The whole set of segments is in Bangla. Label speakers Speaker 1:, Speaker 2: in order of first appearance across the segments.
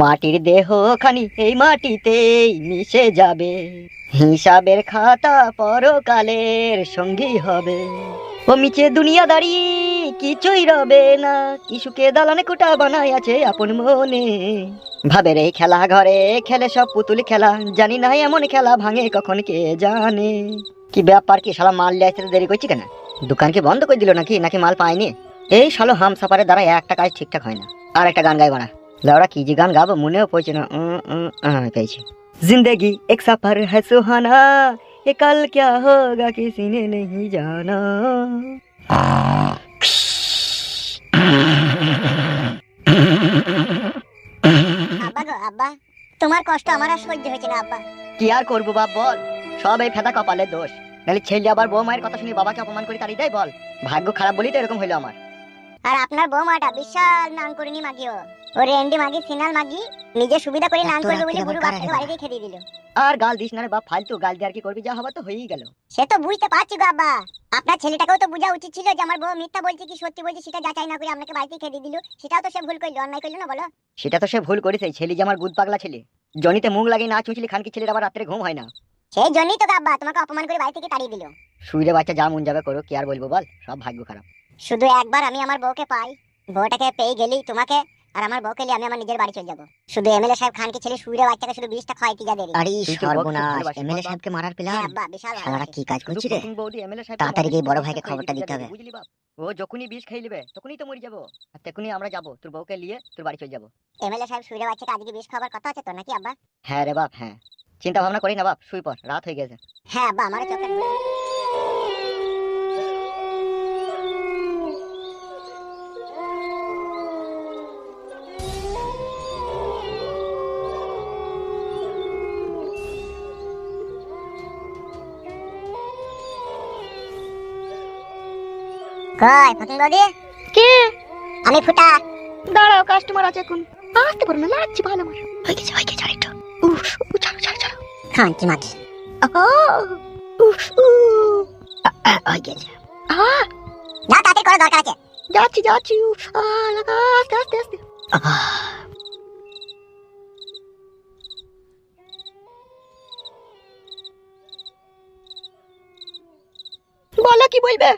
Speaker 1: মাটির দেহ খানি এই মাটিতেই মিশে যাবে। হিসাবের খাতা পরকালের সঙ্গী হবে। ও মিছে দুনিয়াদারি কিছুই রবে না। কিশুকে দালানে কুটা বানাই আছে আপন মনে। ভাবের এই খেলা ঘরে, খেলে সব পুতুল খেলা। জানি না এমন খেলা ভাঙে কখন কে জানে। কি ব্যাপার কি শালা মাল লিয়ে আসতে দেরি করছি কেন? দোকান কি বন্ধ করে দিল নাকি? নাকি মাল পায়নি এই শালো হাম সাফারের দ্বারা একটা কাজ ঠিকঠাক হয় না। আর একটা গান গাই বানা লাউড়া কি যে গান গাবো মনেও পড়ছে না উম, উম, আহ, পেয়েছি जिंदगी एक सफर है सुहाना ये कल क्या होगा किसी ने नहीं जाना
Speaker 2: আব্বা গো আব্বা তোমার কষ্ট আমার আর সহ্য হয়েছে না আব্বা
Speaker 1: কি আর করবো বাপ বল সব এই ফেদা কপালের দোষ নাহলে ছেলে আবার বউ মায়ের কথা শুনে বাবাকে অপমান করে তাড়িয়ে দেয় বল ভাগ্য খারাপ বলেই তো এরকম হইলো আমার
Speaker 2: আর আপনার বৌমাটা বিশাল নাম করিনি মাগিও। ও রেন্ডি মাগি সিনাল মাগি নিজে সুবিধা করে
Speaker 1: এত
Speaker 2: করবে বলে গুরু
Speaker 1: আবার
Speaker 2: বাপ থেকে
Speaker 1: কারা
Speaker 2: বাড়িতে খেয়ে দিল।
Speaker 1: আর গাল দিস না রে বাপ ফালতু গাল দিয়ে আর কি করবি? যা হবার তো হয়েই গেল।
Speaker 2: সে তো বুঝতে পারছি গো আব্বা আপনার ছেলেটাকেও তো বোঝা উচিত ছিল যে আমার বউ মিথ্যা বলছে কি সত্যি বলছে সেটা যাচাই না করে আপনাকে বাড়িতে খেয়ে দিয়ে দিল। সেটাও তো সে ভুল করল অন্যায় করল না বলো?
Speaker 1: সেটা তো সে ভুল করেছে ছেলে যে আমার গুদ পাগলা ছেলে। জনিতে মুখ লাগিয়ে না চুঁচলি খানকি ছেলের আবার রাত্রে ঘুম হয় না।
Speaker 2: সেই জন্যই তো গো আব্বা তোমাকে অপমান করে বাড়ি থেকে তাড়িয়ে দিল।
Speaker 1: শুইরে বাচ্চা যা মন যাবে করো কি আর বলব বল? সব ভাগ্য খারাপ।
Speaker 2: শুধু একবার আমি আমার বউকে পাই বউটাকে পেয়ে গেলেই তোমাকে আর আমার বউকে নিয়ে আমি আমার নিজের বাড়ি চলে যাব। শুধু এমএলএ সাহেব খানকে ছেলে শুয়ে বাচ্চাকে শুধু বিষটা খাওয়াইতে যা দেরি
Speaker 3: আরে সর্বনাশ এমএলএ সাহেবকে মারার
Speaker 2: হ্যাঁ
Speaker 3: প্ল্যান?
Speaker 2: আব্বা বিশাল
Speaker 3: শালারা। কি কাজ
Speaker 1: শুধু
Speaker 3: করছি রে? তাড়াতাড়ি গিয়ে বড় ভাইকে খবরটা দিতে হবে।
Speaker 1: বুঝলি বাপ? ও যখনই বিষ খেয়ে নেবে তখনই তো মরে যাব আর তখনই আমরা যাব তোর বউকে নিয়ে তোর বাড়ি চলে যাব।
Speaker 2: এমএলএ সাহেব শুয়ে বাচ্চাকে আজকে বিষ খাবার কথা আছে তো নাকি আব্বা?
Speaker 1: হ্যাঁ রে বাপ হ্যাঁ। চিন্তা ভাবনা করি না বাপ শুই পর রাত হয়ে গেছে।
Speaker 2: হ্যাঁ আব্বা আমার চোখে কই ফকিং বৌদি?
Speaker 1: কে?
Speaker 2: আমি ফুটা।
Speaker 1: দাঁড়াও কাস্টমার আছে এখন। আসতে পারো না লাগছে ভালো আমার
Speaker 3: হয়ে গেছে হয়ে গেছে আরেকটু।
Speaker 1: উফ উ, ছাড়ো ছাড়ো ছাড়ো।
Speaker 2: খানকি মাগি
Speaker 1: আহ, উফ উ,
Speaker 3: আহ, হয়ে গেছে।
Speaker 1: আহ,
Speaker 2: যা তাড়াতাড়ি করা দরকার আছে।
Speaker 1: যাচ্ছি যাচ্ছি উফ, আহ, লাগা, আস্তে আস্তে আস্তে। বলো কি বলবে?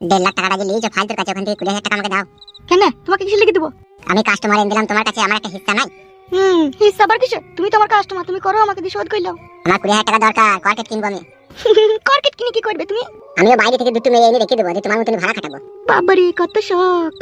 Speaker 2: দেড় লাখ টাকাটা যে নিয়েছো ফালতুর কাছে ওখান থেকে কুড়ি হাজার টাকা আমাকে দাও।
Speaker 1: কেন? তোমাকে কিসে লিখে দেবো?
Speaker 2: আমি কাস্টমার এনে দিলাম তোমার কাছে আমার একটা হিস্সা নাই।
Speaker 1: হুম হিসাব আবার কিসে তুমি তো আমার কাস্টমার তুমি করো আমাকে দিয়ে শোধ করলাও
Speaker 2: আমার কুড়ি হাজার টাকা দরকার কর্কেট কিনবো আমি।
Speaker 1: কর্কেট কিনে কি করবে তুমি?
Speaker 2: আমিও বাইরে থেকে দুটো মেয়ে এনে রেখে দেবো দিয়ে তোমার মতন ভাড়া খাটাবো।
Speaker 1: বাবারে কত শখ।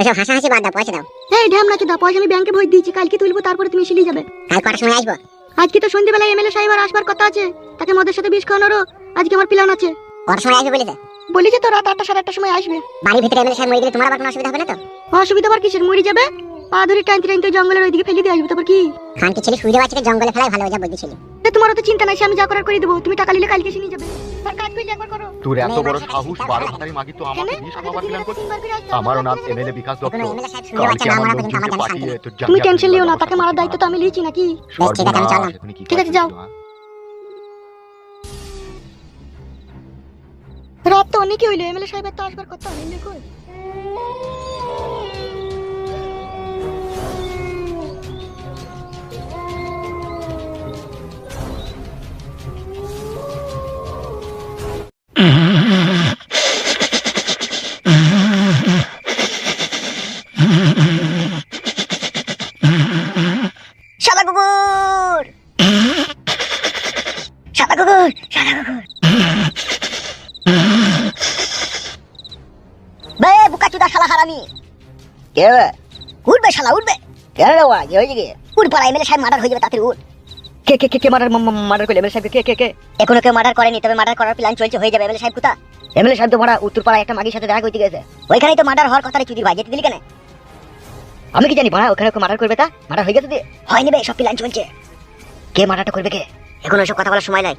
Speaker 2: এসব হাসাহাসি বাদ দাও পয়সা দাও।
Speaker 1: এই ঢ্যাম নাকি দা পয়সা আমি ব্যাংকে ভরে দিয়েছি কালকে তুলবো তারপরে তুমি এসে নিয়ে যাবে।
Speaker 2: কাল কটার সময় আসব?
Speaker 1: আজকে তো সন্ধ্যেবেলায় এমএলএ সাহেব আর আসবার কথা আছে তাকে মদের সাথে বিষ খাওয়ানোরও আজকে আমার প্ল্যান আছে।
Speaker 2: কটার সময় আসবে বলেছে?
Speaker 1: বলেছে তো রাত আটটা সাড়ে আটটার সময় আসবে।
Speaker 2: বাড়ির ভিতরে এমএলএ সাহেব মরে গেলে তোমার আবার কোনো অসুবিধা হবে না তো?
Speaker 1: অসুবিধা আবার কিসের? মরে যাবে? পা ধরে টাইনতে টাইনতে জঙ্গলের ওইদিকে ফেলে দিয়ে আসবে তারপর কি?
Speaker 2: খানকি ছেলে? শুয়ে বাচ্চাকে জঙ্গলে ফেলাই ভালো যা বুঝেছিলি
Speaker 1: এ, তোমার তো চিন্তা নাই আমি যা করার করে দেবো। তুমি টাকা নিলে কালকে এসে নিয়ে যাবে। আর কাজ করলে একবার করো।
Speaker 4: তোর এত বড় সাহস বারো
Speaker 2: টাকা
Speaker 4: মাগি তো আমাকে বিষ খাবার প্ল্যান করছিস
Speaker 1: করে
Speaker 4: আমারও নাম এমএলএ বিকাশ দত্ত। কালকে আমার
Speaker 2: পর্যন্ত আমার
Speaker 4: বন্ধুকে পাঠিয়ে
Speaker 1: তুমি টেনশন লিও না তাকে মারার দায়িত্ব তো আমি লিয়েছি নাকি?
Speaker 2: বেশ, ঠিক আছে, আমি
Speaker 1: অনেকই হইল এমএলএ সাহেবের তো আসবার কথা হইল কই? কেন রে ওরা কি? হয়েছে কি
Speaker 2: উঠ পাড়া এমএলএ সাহেব মার্ডার হয়ে যাবে উঠ
Speaker 1: কে কে কে কে মার্ডার মার্ডার করলে? এমএলএ সাহেব কে কে কে
Speaker 2: এখনও কেউ মার্ডার করেনি তবে মার্ডার করার প্ল্যান চলছে হয়ে যাবে। এমএলএ সাহেব কোথা
Speaker 1: এমএলএ সাহেব তো উত্তরপাড়ায় একটা মাগির সাথে দেখা করতে গেছে।
Speaker 2: ওইখানেই তো মার্ডার হওয়ার কথা রে চুদির ভাই যেতে দিলি কেন?
Speaker 1: আমি কি জানি ভাড়া ওখানে মার্ডার করবে তা? মার্ডার হয়ে গেছে
Speaker 2: হয়নি বে সব প্ল্যান চলছে।
Speaker 1: কে মার্ডারটা করবে কে?
Speaker 2: এখন ওইসব কথা বলার সময় নাই।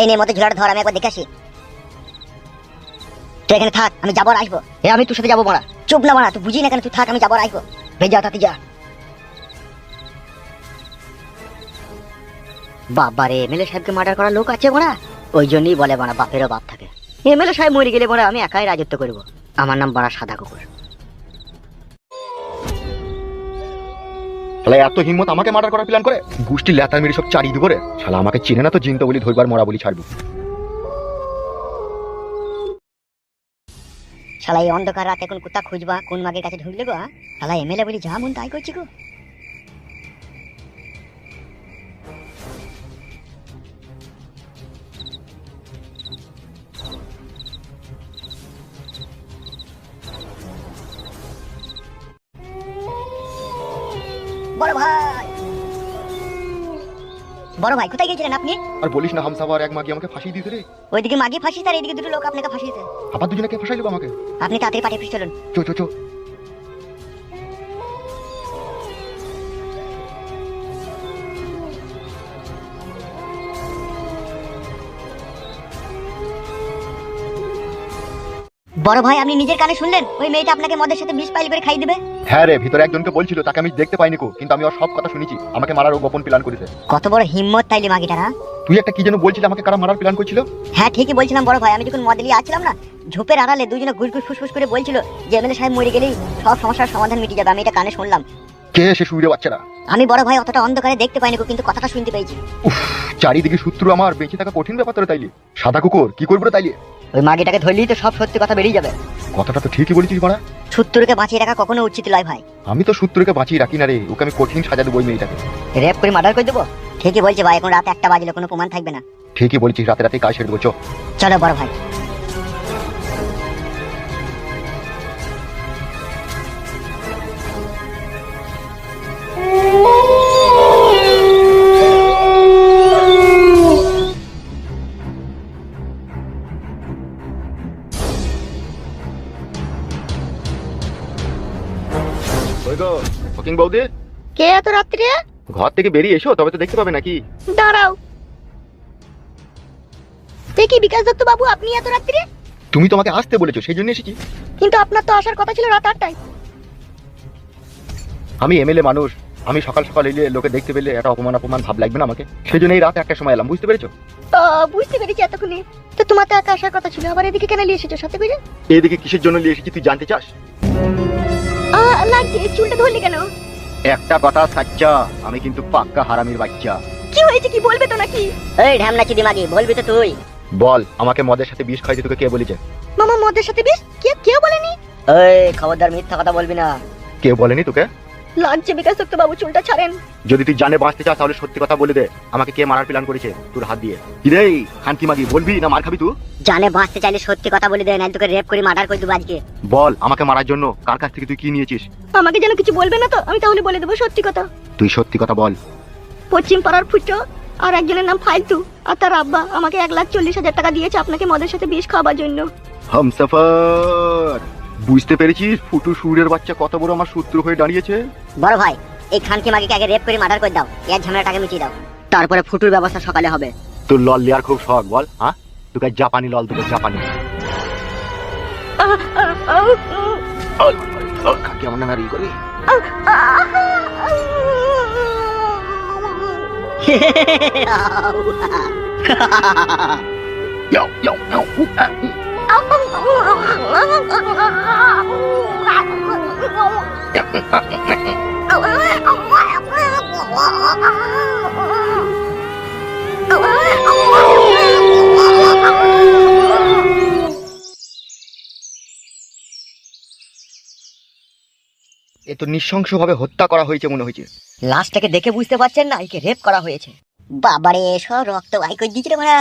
Speaker 2: এই নে মধ্যে ঝুলাটা ধর আমি একবার দেখে আসি। তুই এখানে থাক আমি যাব আর আসব।
Speaker 1: এ আমি তোর সাথে যাব মারা।
Speaker 2: চুপ না মারা, তুই বুঝি না কেন? তুই থাক, আমি যাব আসব
Speaker 1: ভেজা তাতে যা। বাবারে এমএলএ সাহেবকে মার্ডার করার লোক আছে মোরা? ওই জন্যই বলে মারা, বাপেরও বাপ থাকে। এমএলএ সাহেব মরে গেলে মোরা, আমি একাই রাজত্ব করব। আমার নাম বড়া সাদা কুকুর।
Speaker 4: শালা এত হিম্মত আমাকে মার্ডার করার প্ল্যান করে? গুষ্টি লেতার মেরে সব চারি করে? শালা, আমাকে চিনে না তো জিনতো বলি ধরবার মরা বলি ছাড়বো।
Speaker 1: শালা এই অন্ধকার রাতে কোন কুত্তা খুঁজবা, কোন মাগের কাছে ঢুকলে গো? শালা এমএলএ বলি যা মন তাই করছি গো বড় ভাই বড় ভাই কোথায় গিয়েছিলেন আপনি?
Speaker 4: আর বলিস না হামসাবার এক মাগি আমাকে ফাঁসি দিতে রে।
Speaker 1: ওইদিকে মাগি ফাঁসি আর এদিকে দুটো লোক আপনাকে ফাঁসিয়েছে
Speaker 4: আবার দুজনে কে ফাঁসাইলো আমাকে।
Speaker 1: আপনি তাড়াতাড়ি পাঠিয়ে চলুন।
Speaker 4: চো চো চো।
Speaker 1: বড় ভাই আপনি নিজের কানে শুনলেন? ওই মেয়েটা আপনাকে মদের সাথে বিষ পাইল করে খাই দেবে?
Speaker 4: হ্যাঁ রে ভিতরে একজনকে বলছিল তাকে আমি দেখতে পাইনি কো কিন্তু আমি ওর সব কথা শুনেছি। আমাকে মারার ও গোপন প্ল্যান করেছে।
Speaker 1: কত বড় হিম্মত তাইলে মাগিটার হ্যাঁ?
Speaker 4: তুই একটা কি যেন বলছিলি আমাকে কারা মারার প্ল্যান করছিল?
Speaker 1: হ্যাঁ ঠিকই বলছিলাম বড় ভাই আমি যখন মদ নিয়ে আসছিলাম না ঝোপের আড়ালে দুজনে ঘুষ ঘুষ ফুসফুস করে বলছিল যে এমএলএ সাহেব মরে গেলেই সব সমস্যার সমাধান মিটে যাবে আমি এটা কানে শুনলাম।
Speaker 4: কে সে শুয়ে বাচ্চারা
Speaker 1: আমি বড় ভাই অতটা অন্ধকারে দেখতে পাইনি কিন্তু কথাটা শুনতে পেয়েছি।
Speaker 4: চারিদিকে শত্রু আমার বেঁচে থাকা কঠিন ব্যাপার তোরা তাইলে। সাদা কুকুর কি করব রে তাইলে?
Speaker 1: ওই মাগিটাকে ধরলেই তো সব সত্যি কথা বেরিয়ে যাবে।
Speaker 4: কথাটা তো ঠিকই বলেছিস মারা।
Speaker 1: শত্রুকে বাঁচিয়ে রাখা কখনো উচিত নয় ভাই।
Speaker 4: আমি তো শত্রুকে বাঁচিয়ে রাখি না রে ওকে আমি কঠিন সাজা দেবো ওই মেয়েটাকে।
Speaker 1: রেপ করে মার্ডার করে দেবো? ঠিকই বলছে ভাই এখন রাত একটা বাজলে কোনো প্রমাণ থাকবে না।
Speaker 4: ঠিকই বলেছিস রাতে রাতে কাজ ছেড়ে দেবো
Speaker 1: চলো বড় ভাই।
Speaker 4: ফকিং বৌদি
Speaker 3: কে এত রাত্রে?
Speaker 4: ঘর থেকে বেরিয়ে এসো তবে তো দেখতে পাবে নাকি।
Speaker 3: দাঁড়াও। দেখি বিকাশ দত্ত বাবু আপনি এত রাত্রে?
Speaker 4: তুমি তোমাকে আসতে বলেছ সেই জন্য এসেছি।
Speaker 3: কিন্তু আপনার তো আসার কথা ছিল রাত আটটায়।
Speaker 4: আমি এমএলএ মানুষ আমি সকাল সকাল এলে লোকে দেখতে পেলে একটা অপমান অপমান ভাব লাগবে না আমাকে। সেই জন্য এই রাতে একটা সময় এলাম বুঝতে পেরেছ?
Speaker 3: বুঝতে পেরেছি এতক্ষণে। তো তোমার তো একা আসার কথা ছিল আবার এদিকে কেন নিয়ে এসেছ সাথে করে?
Speaker 4: এদিকে কিসের জন্য নিয়ে এসেছি তুই জানতে চাস?
Speaker 3: লাগছে চুলটা ধরলি কেন?
Speaker 4: একটা কথা সাচ্চা আমি কিন্তু পাক্কা হারামির বাচ্চা।
Speaker 3: কি হয়েছে কি বলবে তো নাকি?
Speaker 1: এই ঢ্যামনা চিদি মাগি বলবি তো তুই।
Speaker 4: বল আমাকে মদের সাথে বিষ খাইতে তোকে কে বলেছে?
Speaker 3: মামা মদের সাথে বিষ? কে কেউ বলেনি?
Speaker 1: এই খবরদার মিথ্যা কথা বলবি না।
Speaker 4: কেউ বলেনি তোকে?
Speaker 3: লাগছে বিকাশ দত্ত বাবু চুলটা ছাড়েন।
Speaker 4: যদি তুই জানে বাঁচতে চাস তাহলে সত্যি কথা বলে দে। আমাকে কে মারার প্ল্যান করেছে? তোর হাত দিয়ে। কি রে খানকি মাগি বলবি না মার খাবি তুই?
Speaker 1: জানে বাঁচতে চাইলে সত্যি কথা বলে দেয় না তোকে রেপ করে মার্ডার করে দেবো আজকে।
Speaker 4: বল আমাকে মারার জন্য কার কাছ থেকে তুই কি নিয়েছিস?
Speaker 3: আমাকে যেন কিছু বলবে না তো আমি তাহলে বলে দেবো সত্যি কথা।
Speaker 4: তুই সত্যি কথা বল।
Speaker 3: পশ্চিম পাড়ার ফুটো আর একজনের নাম ফালতু আর তার আব্বা আমাকে এক লাখ চল্লিশ হাজার টাকা দিয়েছে আপনাকে মদের সাথে বিষ খাওয়াবার জন্য।
Speaker 4: হামসাফার। বুঝতে পেরেছিস ফুটু সুরের বাচ্চা কত বড় আমার শত্রু হয়ে দাঁড়িয়েছে
Speaker 1: বড় ভাই এই খানকে মাগিকে আগে রেপ করে মার্ডার করে দাও এর ঝামেলাটাকে মিটিয়ে দাও তারপরে ফুটুর ব্যবস্থা সকালে হবে
Speaker 4: তোর লল লিয়ার খুব শখ বল হ্যাঁ তোকে জাপানি লল তোকে জাপানি কাকে আমার নামে ই করে উ, আ, উ। এ তো নৃশংসভাবে হত্যা করা হয়েছে মনে হয়েছে।
Speaker 1: লাশটাকে দেখে বুঝতে পারছেন না, একে রেপ করা হয়েছে। বাবারে সব রক্ত বাই করে দিয়েছে রে মারা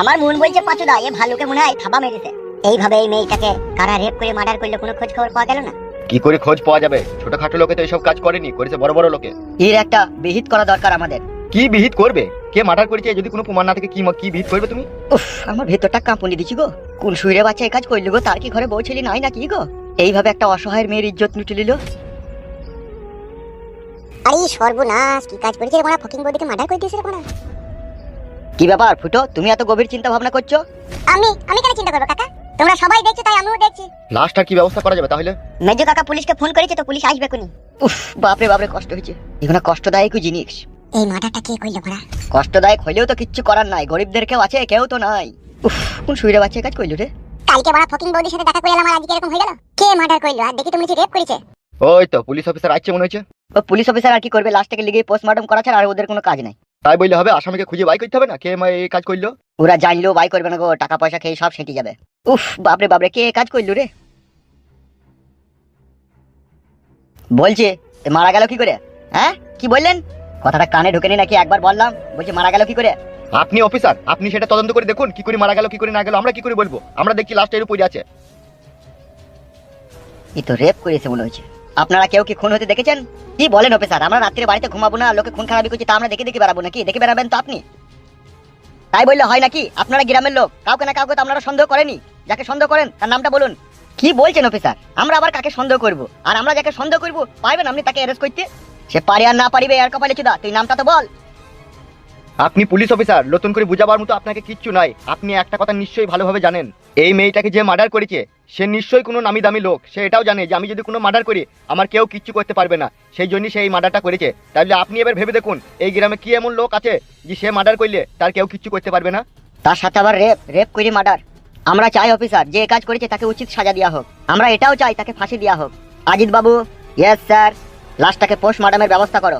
Speaker 1: আমার মন বলছে পাচুদা এ ভালুকে মনে হয় থাবা মেরেছে। এইভাবে এই মেয়েটাকে কারা রেপ করে মার্ডার করলে কোনো খোঁজ খবর পাওয়া গেল না?
Speaker 4: কি করে খোঁজ পাওয়া যাবে? ছোটখাটো লোকে তো এসব কাজ করেনি করেছে বড় বড় লোকে।
Speaker 1: এর একটা বিহিত করা দরকার আমাদের।
Speaker 4: কি বিহিত করবে? কে মার্ডার করেছে? যদি কোনো প্রমাণ না থাকে কি কি বিহিত করবে তুমি?
Speaker 1: উফ আমার ভেতরটা কাঁপুনি দিচ্ছি গো। কোন শুইরে বাচ্চা এই কাজ করলি গো? তার কি ঘরে বউ ছেলে নাই নাকি গো? এইভাবে একটা অসহায়ের মেয়ের ইজ্জত লুটে নিল।
Speaker 2: আরে সর্বনাশ কি কাজ করেছে রে মারা? ফকিং বৌদিকে মার্ডার করে দিয়েছে রে মারা?
Speaker 1: কি ব্যাপার ফুটো? তুমি এত গভীর চিন্তা ভাবনা করছ?
Speaker 2: আমি আমি কেন চিন্তা করব কাকা? তোমরা সবাই দেখছ তাই আমিও দেখছি।
Speaker 4: আর কি ব্যবস্থা করা যাবে তাহলে?
Speaker 1: মেজো কাকা পুলিশকে ফোন করেছে তো পুলিশ আসবে কোনি উফ বাপরে বাপরে কষ্ট হয়েছে। এগুলো কষ্টদায়ক জিনিস।
Speaker 2: এই মার্ডারটা কে করল মারা
Speaker 1: কষ্টদায়ক হইলেও তো কিচ্ছু করার নাই গরিবদের কেউ আছে কেউ তো নাই। উফ কোন শুইরে বাচ্চা কাজ করল রে?
Speaker 2: কালকে বড় ফকিং বৌদির সাথে দেখা করে এলাম আর আজকে এরকম হয়ে গেল কে মার্ডার করল আর দেখি তুমি হচ্ছে রেপ করেছে?
Speaker 4: ওই তো পুলিশ অফিসার আসছে মনে হচ্ছে
Speaker 1: ও পুলিশ অফিসার আর কি করবে? লাস্টকে লিগে পোস্টমর্টম করা ছাড়া আর ওদের কোনো কাজ নাই।
Speaker 4: তাই বললে হবে আসামিকে খুঁজে বাই করতে হবে না? কে মা এই কাজ করল
Speaker 1: ওরা জানলেও বাই করবে না গো টাকা পয়সা খেয়ে সব সেঁটে যাবে। উফ বাপরে বাপরে কে কাজ করল রে? বলছে মারা গেল কি করে? হ্যাঁ? কি বললেন? কথাটা কানে ঢোকেনি নাকি? একবার বললাম বলছে মারা গেল কি করে?
Speaker 4: আপনি অফিসার আপনি সেটা তদন্ত করে দেখুন কি করে মারা গেল কি করে না গেল আমরা কি করে বলব? আমরা দেখছি লাস্ট এর উপরে আছে।
Speaker 1: এই তো রেপ করেছে মনে হচ্ছে। আপনারা কেউ কি খুন হতে দেখেছেন? কি বলেন অফিসার আমরা রাত্রে বাড়িতে ঘুমাবো না লোকে খুন খারাপি করছে তা আমরা দেখে দেখে বেড়াবো নাকি? দেখে বেড়াবেন তো আপনি। তাই বললে হয় নাকি? আপনারা গ্রামের লোক, কাউকে না কাউকে তো আপনারা সন্দেহ করেনি? যাকে সন্দেহ করেন, তার নামটা বলুন। কি বলছেন অফিসার? আমরা আবার কাকে সন্দেহ করব? আর আমরা যাকে সন্দেহ করব, পারবেন আপনি তাকে অ্যারেস্ট করতে? সে পারে আর না পারিবে আর কপালে চুদা। তুই নামটা তো বল।
Speaker 4: আপনি পুলিশ অফিসার, নতুন করে বুঝাবার মতো আপনাকে কিচ্ছু নাই। আপনি একটা কথা নিশ্চয়ই ভালোভাবে জানেন। এই মেয়েটাকে যে মার্ডার করেছে, সে নিশ্চয়ই কোনো নামি দামি লোক। সে এটাও জানে যে আমি যদি কোনো মার্ডার করি, আমার কেউ কিচ্ছু করতে পারবে না। সেই জন্যই সে এই মার্ডারটা করেছে। তাহলে আপনি এবার ভেবে দেখুন, এই গ্রামে কি এমন লোক আছে যে সে মার্ডার করলে তার কেউ কিচ্ছু করতে পারবে না?
Speaker 1: তার সাথে আবার রেপ রেপ করে মার্ডার। আমরা চাই অফিসার, যে কাজ করেছে তাকে উচিত সাজা দেওয়া হোক। আমরা এটাও চাই তাকে ফাঁসি দেওয়া হোক। আজিত বাবু ইয়েস স্যার লাশটাকে পোস্টমর্টমের ব্যবস্থা করো।